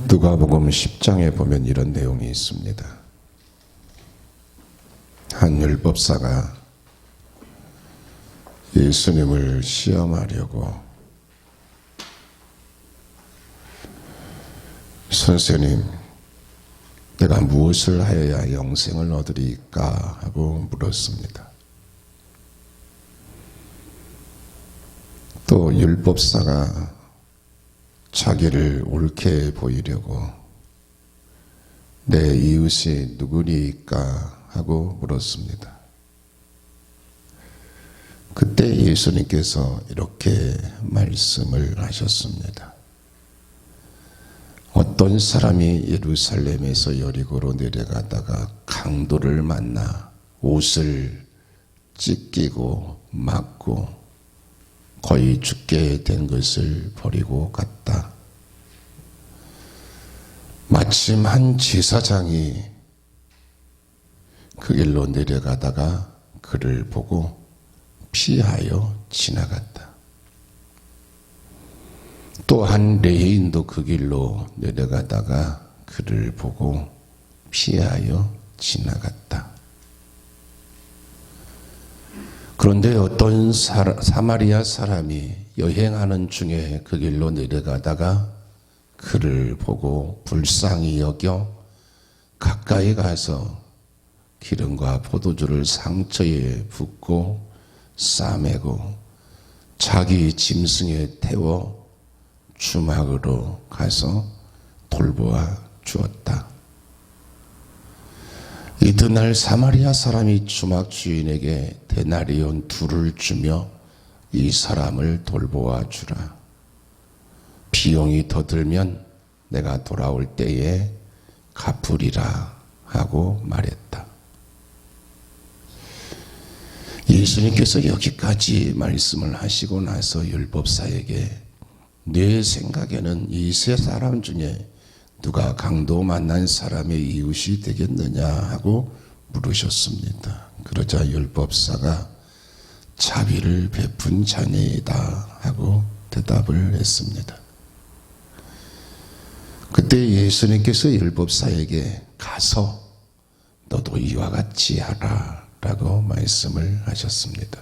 누가복음 10장에 보면 이런 내용이 있습니다. 한 율법사가 예수님을 시험하려고 선생님, 내가 무엇을 하여야 영생을 얻으리까 하고 물었습니다. 또 율법사가 자기를 옳게 보이려고 내 이웃이 누구니까 하고 물었습니다. 그때 예수님께서 이렇게 말씀을 하셨습니다. 어떤 사람이 예루살렘에서 여리고로 내려가다가 강도를 만나 옷을 찢기고 맞고 거의 죽게 된 것을 버리고 갔다. 마침 한 제사장이 그 길로 내려가다가 그를 보고 피하여 지나갔다. 또 한 레인도 그 길로 내려가다가 그를 보고 피하여 지나갔다. 그런데 어떤 사마리아 사람이 여행하는 중에 그 길로 내려가다가 그를 보고 불쌍히 여겨 가까이 가서 기름과 포도주를 상처에 붓고 싸매고 자기 짐승에 태워 주막으로 가서 돌보아 주었다. 이튿날 사마리아 사람이 주막 주인에게 데나리온 둘을 주며 이 사람을 돌보아 주라. 비용이 더 들면 내가 돌아올 때에 갚으리라 하고 말했다. 예수님께서 여기까지 말씀을 하시고 나서 율법사에게 내 생각에는 이 세 사람 중에 누가 강도 만난 사람의 이웃이 되겠느냐 하고 물으셨습니다. 그러자 율법사가 자비를 베푼 자녀이다 하고 대답을 했습니다. 그때 예수님께서 율법사에게 가서 너도 이와 같이 하라 라고 말씀을 하셨습니다.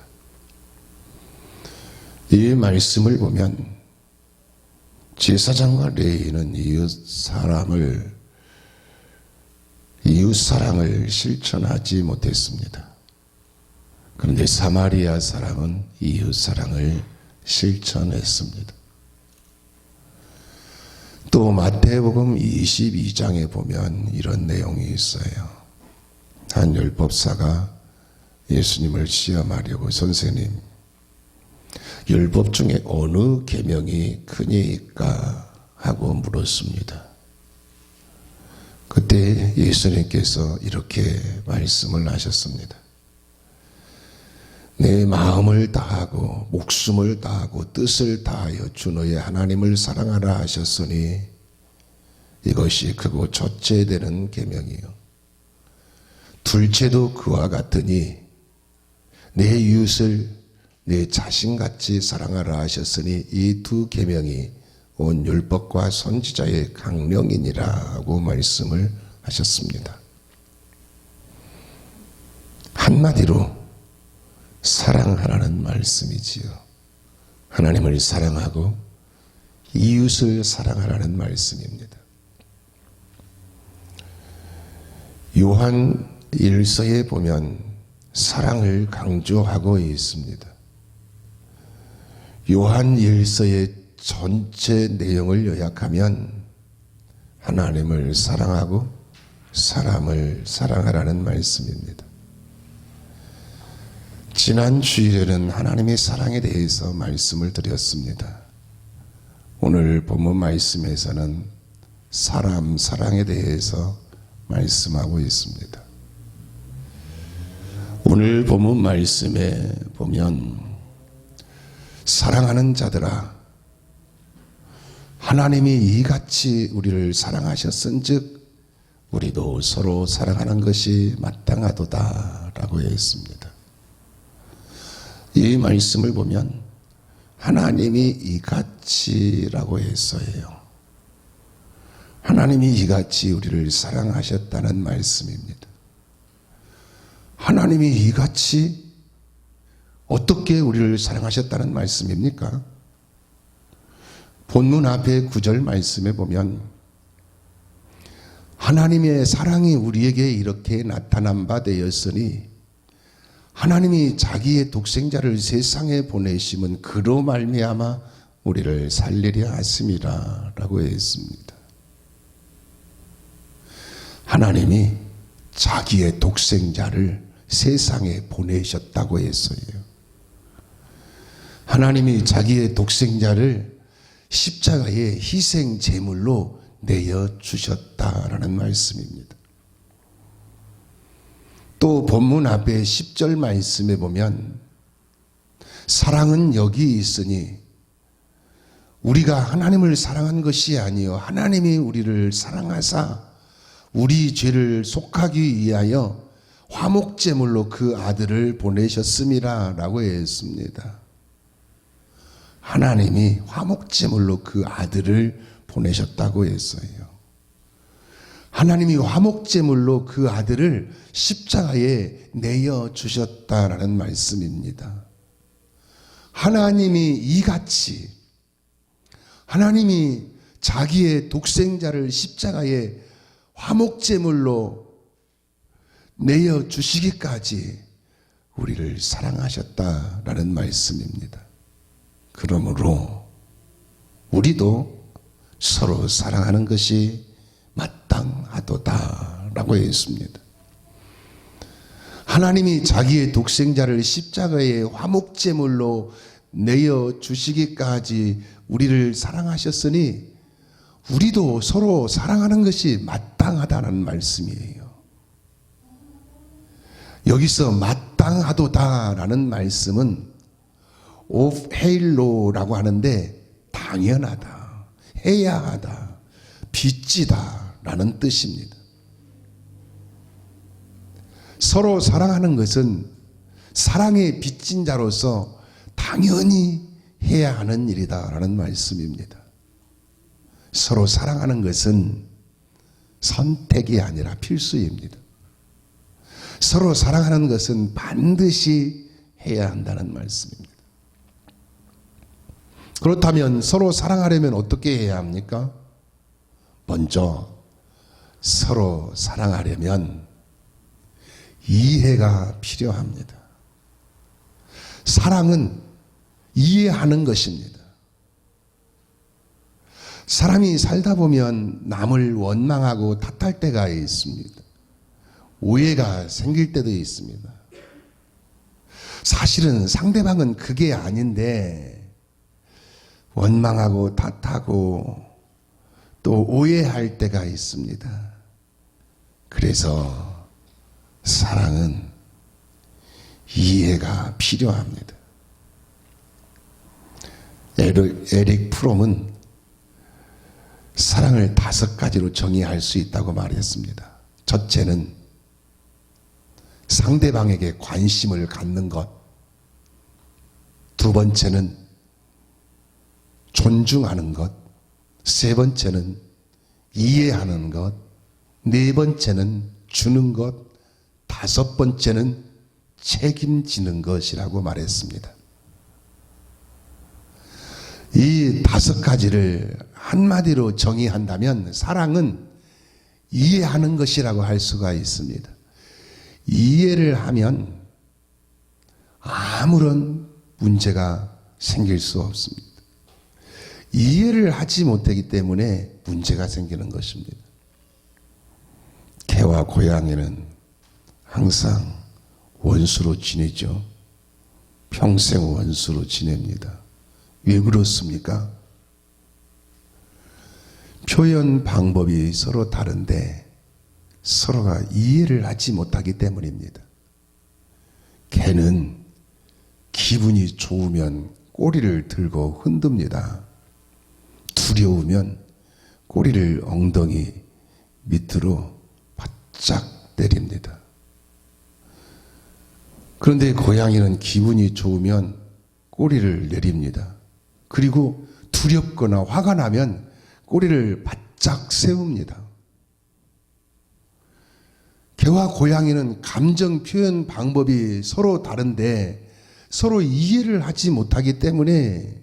이 말씀을 보면 제사장과 레이는 이웃 사람을 이웃 사랑을 실천하지 못했습니다. 그런데 사마리아 사람은 이웃 사랑을 실천했습니다. 또 마태복음 22장에 보면 이런 내용이 있어요. 한 율법사가 예수님을 시험하려고 선생님 율법 중에 어느 계명이 크니까 하고 물었습니다. 그때 예수님께서 이렇게 말씀을 하셨습니다. 내 마음을 다하고 목숨을 다하고 뜻을 다하여 주 너의 하나님을 사랑하라 하셨으니 이것이 크고 첫째 되는 계명이요 둘째도 그와 같으니 내 이웃을 내 자신같이 사랑하라 하셨으니 이 두 계명이 온 율법과 선지자의 강령이니라고 말씀을 하셨습니다. 한마디로 사랑하라는 말씀이지요. 하나님을 사랑하고 이웃을 사랑하라는 말씀입니다. 요한 일서에 보면 사랑을 강조하고 있습니다. 요한 일서의 전체 내용을 요약하면 하나님을 사랑하고 사람을 사랑하라는 말씀입니다. 지난 주일에는 하나님의 사랑에 대해서 말씀을 드렸습니다. 오늘 본문 말씀에서는 사람 사랑에 대해서 말씀하고 있습니다. 오늘 본문 말씀에 보면 사랑하는 자들아 하나님이 이같이 우리를 사랑하셨은즉 우리도 서로 사랑하는 것이 마땅하도다라고 했습니다. 이 말씀을 보면 하나님이 이같이라고 했어요. 하나님이 이같이 우리를 사랑하셨다는 말씀입니다. 하나님이 이같이 어떻게 우리를 사랑하셨다는 말씀입니까? 본문 앞에 구절 말씀에 보면 하나님의 사랑이 우리에게 이렇게 나타난 바 되었으니 하나님이 자기의 독생자를 세상에 보내심은 그로 말미암아 우리를 살리려 하심이라라고 했습니다. 하나님이 자기의 독생자를 세상에 보내셨다고 했어요. 하나님이 자기의 독생자를 십자가의 희생 제물로 내어 주셨다라는 말씀입니다. 또 본문 앞에 10절 말씀에 보면 사랑은 여기 있으니 우리가 하나님을 사랑한 것이 아니요 하나님이 우리를 사랑하사 우리 죄를 속하기 위하여 화목제물로 그 아들을 보내셨음이라라고 했습니다. 하나님이 화목제물로 그 아들을 보내셨다고 했어요. 하나님이 화목제물로 그 아들을 십자가에 내어 주셨다라는 말씀입니다. 하나님이 이같이 하나님이 자기의 독생자를 십자가에 화목제물로 내어 주시기까지 우리를 사랑하셨다라는 말씀입니다. 그러므로 우리도 서로 사랑하는 것이 마땅하도다 라고 했습니다. 하나님이 자기의 독생자를 십자가의 화목제물로 내어 주시기까지 우리를 사랑하셨으니 우리도 서로 사랑하는 것이 마땅하다는 말씀이에요. 여기서 마땅하도다라는 말씀은 of 헤일로라고 하는데 당연하다, 해야 하다, 빚지다 라는 뜻입니다. 서로 사랑하는 것은 사랑의 빚진 자로서 당연히 해야 하는 일이다 라는 말씀입니다. 서로 사랑하는 것은 선택이 아니라 필수입니다. 서로 사랑하는 것은 반드시 해야 한다는 말씀입니다. 그렇다면 서로 사랑하려면 어떻게 해야 합니까? 먼저 서로 사랑하려면 이해가 필요합니다. 사랑은 이해하는 것입니다. 사람이 살다 보면 남을 원망하고 탓할 때가 있습니다. 오해가 생길 때도 있습니다. 사실은 상대방은 그게 아닌데 원망하고 탓하고 또 오해할 때가 있습니다. 그래서 사랑은 이해가 필요합니다. 에릭 프롬은 사랑을 다섯 가지로 정의할 수 있다고 말했습니다. 첫째는 상대방에게 관심을 갖는 것. 두 번째는 존중하는 것. 세 번째는 이해하는 것. 네 번째는 주는 것. 다섯 번째는 책임지는 것이라고 말했습니다. 이 다섯 가지를 한마디로 정의한다면 사랑은 이해하는 것이라고 할 수가 있습니다. 이해를 하면 아무런 문제가 생길 수 없습니다. 이해를 하지 못하기 때문에 문제가 생기는 것입니다. 개와 고양이는 항상 원수로 지내죠. 평생 원수로 지냅니다. 왜 그렇습니까? 표현 방법이 서로 다른데 서로가 이해를 하지 못하기 때문입니다. 개는 기분이 좋으면 꼬리를 들고 흔듭니다. 두려우면 꼬리를 엉덩이 밑으로 바짝 때립니다. 그런데 고양이는 기분이 좋으면 꼬리를 내립니다. 그리고 두렵거나 화가 나면 꼬리를 바짝 세웁니다. 개와 고양이는 감정 표현 방법이 서로 다른데 서로 이해를 하지 못하기 때문에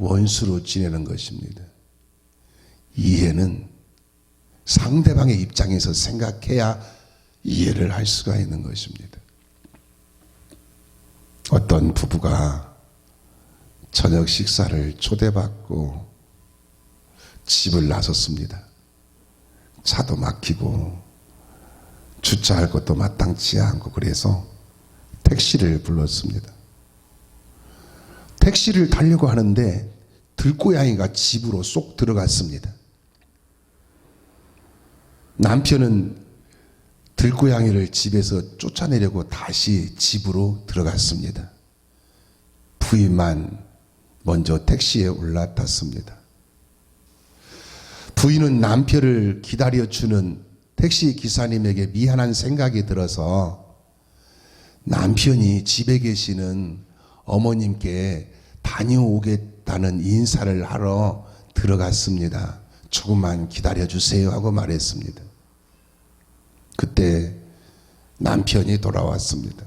원수로 지내는 것입니다. 이해는 상대방의 입장에서 생각해야 이해를 할 수가 있는 것입니다. 어떤 부부가 저녁 식사를 초대받고 집을 나섰습니다. 차도 막히고 주차할 것도 마땅치 않고 그래서 택시를 불렀습니다. 택시를 타려고 하는데 들고양이가 집으로 쏙 들어갔습니다. 남편은 들고양이를 집에서 쫓아내려고 다시 집으로 들어갔습니다. 부인만 먼저 택시에 올라탔습니다. 부인은 남편을 기다려주는 택시 기사님에게 미안한 생각이 들어서 남편이 집에 계시는 어머님께 다녀오겠다는 인사를 하러 들어갔습니다. 조금만 기다려 주세요 하고 말했습니다. 그때 남편이 돌아왔습니다.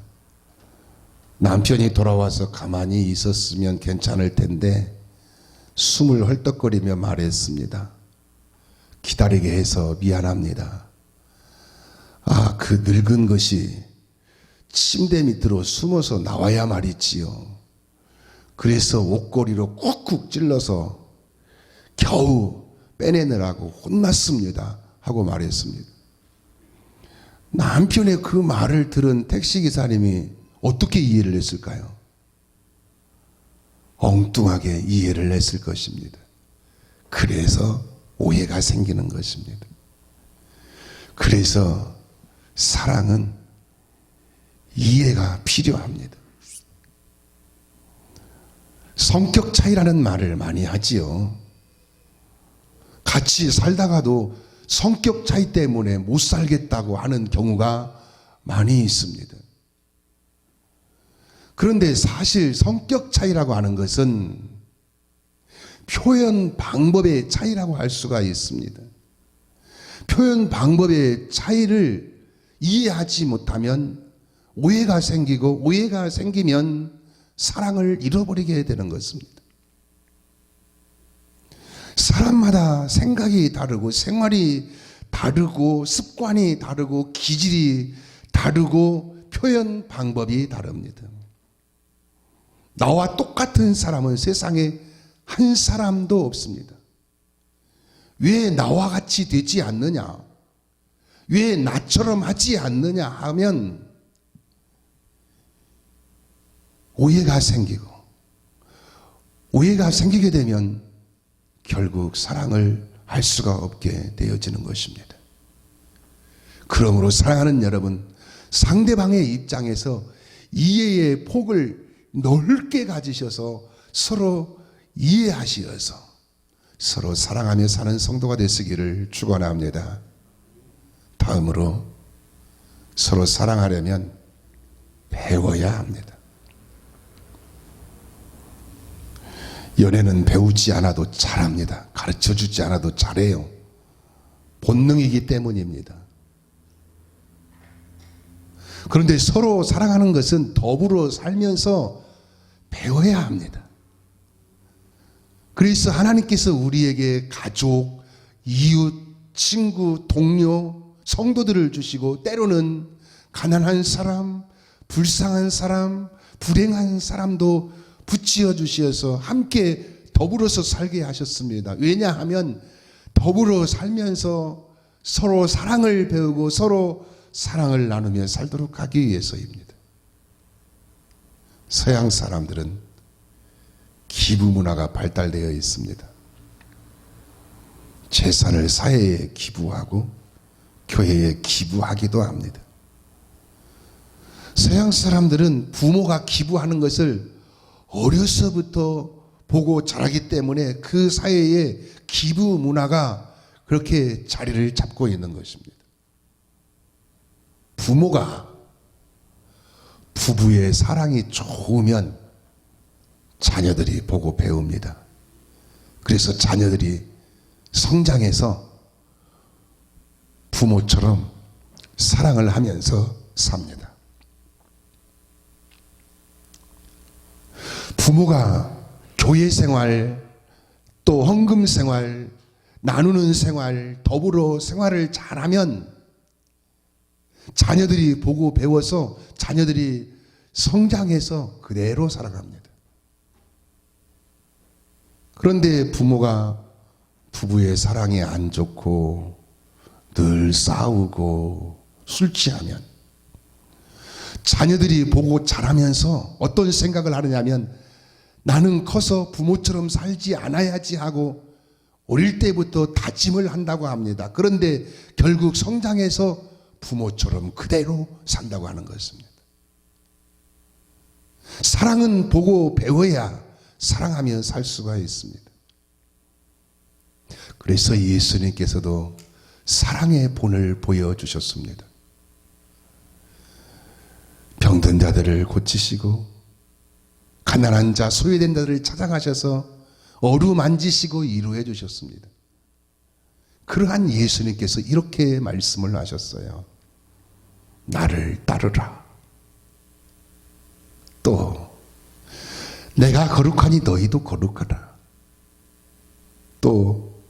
남편이 돌아와서 가만히 있었으면 괜찮을 텐데 숨을 헐떡거리며 말했습니다. 기다리게 해서 미안합니다. 아, 그 늙은 것이 침대 밑으로 숨어서 나와야 말이지요. 그래서 옷걸이로 꾹꾹 찔러서 겨우 빼내느라고 혼났습니다. 하고 말했습니다. 남편의 그 말을 들은 택시기사님이 어떻게 이해를 했을까요? 엉뚱하게 이해를 했을 것입니다. 그래서 오해가 생기는 것입니다. 그래서 사랑은 이해가 필요합니다. 성격 차이라는 말을 많이 하지요. 같이 살다가도 성격 차이 때문에 못 살겠다고 하는 경우가 많이 있습니다. 그런데 사실 성격 차이라고 하는 것은 표현 방법의 차이라고 할 수가 있습니다. 표현 방법의 차이를 이해하지 못하면 오해가 생기고 오해가 생기면 사랑을 잃어버리게 되는 것입니다. 사람마다 생각이 다르고 생활이 다르고 습관이 다르고 기질이 다르고 표현 방법이 다릅니다. 나와 똑같은 사람은 세상에 한 사람도 없습니다. 왜 나와 같이 되지 않느냐? 왜 나처럼 하지 않느냐 하면 오해가 생기고 오해가 생기게 되면 결국 사랑을 할 수가 없게 되어지는 것입니다. 그러므로 사랑하는 여러분, 상대방의 입장에서 이해의 폭을 넓게 가지셔서 서로 이해하시어서 서로 사랑하며 사는 성도가 되시기를 축원합니다. 다음으로 서로 사랑하려면 배워야 합니다. 연애는 배우지 않아도 잘합니다. 가르쳐 주지 않아도 잘해요. 본능이기 때문입니다. 그런데 서로 사랑하는 것은 더불어 살면서 배워야 합니다. 그래서 하나님께서 우리에게 가족, 이웃, 친구, 동료, 성도들을 주시고 때로는 가난한 사람, 불쌍한 사람, 불행한 사람도 붙여 주셔서 함께 더불어서 살게 하셨습니다. 왜냐하면 더불어 살면서 서로 사랑을 배우고 서로 사랑을 나누며 살도록 하기 위해서입니다. 서양 사람들은 기부 문화가 발달되어 있습니다. 재산을 사회에 기부하고 교회에 기부하기도 합니다. 서양 사람들은 부모가 기부하는 것을 어려서부터 보고 자라기 때문에 그 사회에 기부 문화가 그렇게 자리를 잡고 있는 것입니다. 부모가 부부의 사랑이 좋으면 자녀들이 보고 배웁니다. 그래서 자녀들이 성장해서 부모처럼 사랑을 하면서 삽니다. 부모가 교회 생활, 또 헌금 생활, 나누는 생활, 더불어 생활을 잘하면 자녀들이 보고 배워서 자녀들이 성장해서 그대로 살아갑니다. 그런데 부모가 부부의 사랑이 안 좋고 늘 싸우고 술 취하면 자녀들이 보고 자라면서 어떤 생각을 하느냐면 나는 커서 부모처럼 살지 않아야지 하고 어릴 때부터 다짐을 한다고 합니다. 그런데 결국 성장해서 부모처럼 그대로 산다고 하는 것입니다. 사랑은 보고 배워야 사랑하며 살 수가 있습니다. 그래서 예수님께서도 사랑의 본을 보여주셨습니다. 병든 자들을 고치시고 가난한 자 소외된 자들을 찾아가셔서 어루만지시고 이루해 주셨습니다. 그러한 예수님께서 이렇게 말씀을 하셨어요. 나를 따르라. 또 내가 거룩하니 너희도 거룩하라. 또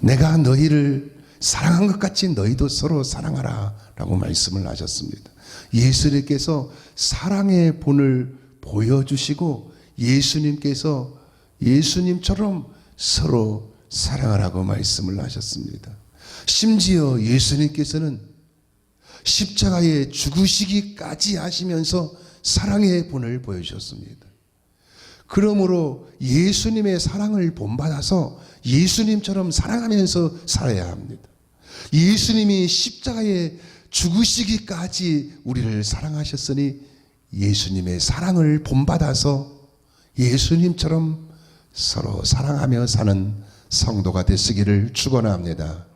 내가 너희를 사랑한 것 같이 너희도 서로 사랑하라 라고 말씀을 하셨습니다. 예수님께서 사랑의 본을 보여주시고 예수님께서 예수님처럼 서로 사랑하라고 말씀을 하셨습니다. 심지어 예수님께서는 십자가에 죽으시기까지 하시면서 사랑의 본을 보여주셨습니다. 그러므로 예수님의 사랑을 본받아서 예수님처럼 사랑하면서 살아야 합니다. 예수님이 십자가에 죽으시기까지 우리를 사랑하셨으니 예수님의 사랑을 본받아서 예수님처럼 서로 사랑하며 사는 성도가 되시기를 축원합니다.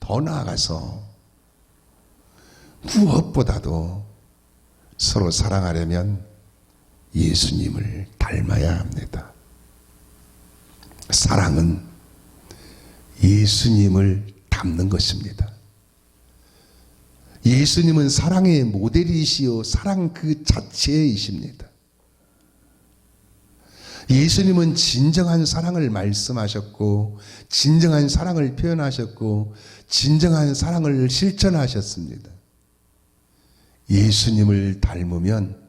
더 나아가서 무엇보다도 서로 사랑하려면 예수님을 닮아야 합니다. 사랑은 예수님을 닮는 것입니다. 예수님은 사랑의 모델이시요 사랑 그 자체이십니다. 예수님은 진정한 사랑을 말씀하셨고 진정한 사랑을 표현하셨고 진정한 사랑을 실천하셨습니다. 예수님을 닮으면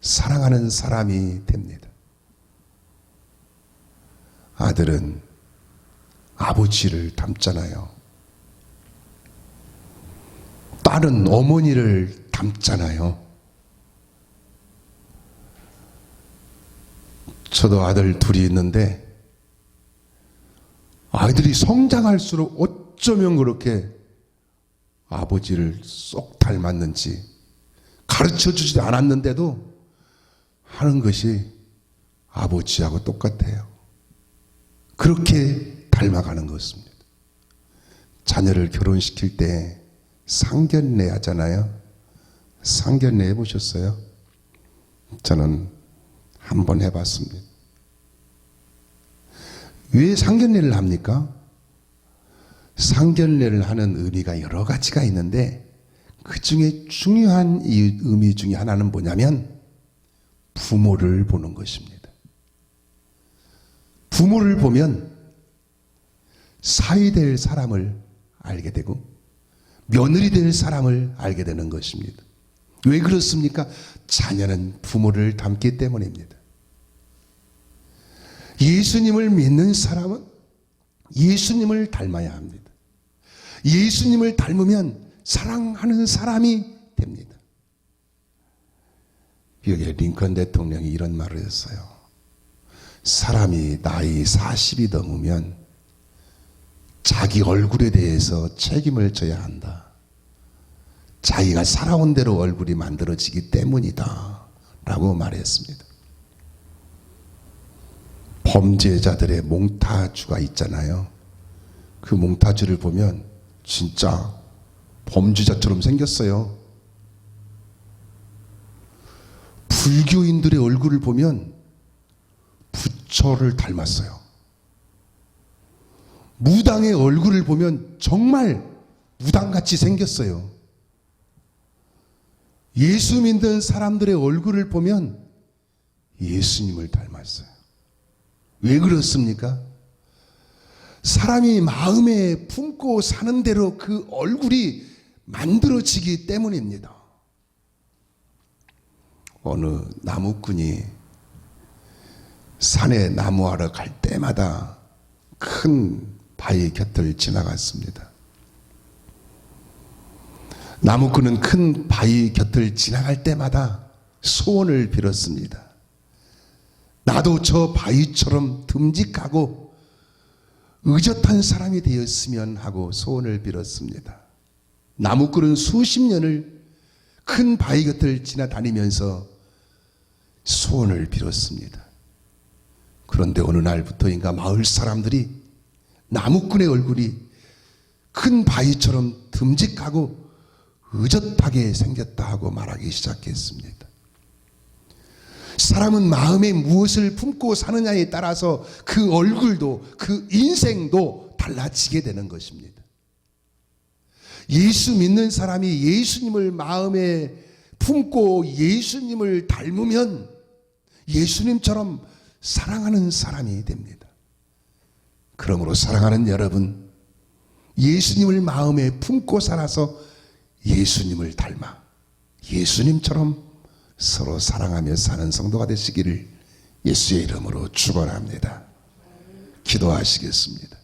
사랑하는 사람이 됩니다. 아들은 아버지를 닮잖아요. 딸은 어머니를 닮잖아요. 저도 아들 둘이 있는데 아이들이 성장할수록 어쩌면 그렇게 아버지를 쏙 닮았는지 가르쳐 주지 않았는데도 하는 것이 아버지하고 똑같아요. 그렇게 닮아가는 것입니다. 자녀를 결혼시킬 때 상견례 하잖아요. 상견례 해보셨어요? 저는 한 번 해봤습니다. 왜 상견례를 합니까? 상견례를 하는 의미가 여러 가지가 있는데 그 중에 중요한 이 의미 중에 하나는 뭐냐면 부모를 보는 것입니다. 부모를 보면 사위 될 사람을 알게 되고 며느리 될 사람을 알게 되는 것입니다. 왜 그렇습니까? 자녀는 부모를 닮기 때문입니다. 예수님을 믿는 사람은 예수님을 닮아야 합니다. 예수님을 닮으면 사랑하는 사람이 됩니다. 여기에 링컨 대통령이 이런 말을 했어요. 사람이 나이 40이 넘으면 자기 얼굴에 대해서 책임을 져야 한다. 자기가 살아온 대로 얼굴이 만들어지기 때문이다. 라고 말했습니다. 범죄자들의 몽타주가 있잖아요. 그 몽타주를 보면 진짜 범죄자처럼 생겼어요. 불교인들의 얼굴을 보면 부처를 닮았어요. 무당의 얼굴을 보면 정말 무당같이 생겼어요. 예수 믿는 사람들의 얼굴을 보면 예수님을 닮았어요. 왜 그렇습니까? 사람이 마음에 품고 사는 대로 그 얼굴이 만들어지기 때문입니다. 어느 나무꾼이 산에 나무하러 갈 때마다 큰 바위 곁을 지나갔습니다. 나무꾼은 큰 바위 곁을 지나갈 때마다 소원을 빌었습니다. 나도 저 바위처럼 듬직하고 의젓한 사람이 되었으면 하고 소원을 빌었습니다. 나무꾼은 수십 년을 큰 바위 곁을 지나다니면서 소원을 빌었습니다. 그런데 어느 날부터인가 마을 사람들이 나무꾼의 얼굴이 큰 바위처럼 듬직하고 의젓하게 생겼다 하고 말하기 시작했습니다. 사람은 마음에 무엇을 품고 사느냐에 따라서 그 얼굴도 그 인생도 달라지게 되는 것입니다. 예수 믿는 사람이 예수님을 마음에 품고 예수님을 닮으면 예수님처럼 사랑하는 사람이 됩니다. 그러므로 사랑하는 여러분, 예수님을 마음에 품고 살아서 예수님을 닮아 예수님처럼 서로 사랑하며 사는 성도가 되시기를 예수의 이름으로 축원합니다. 기도하시겠습니다.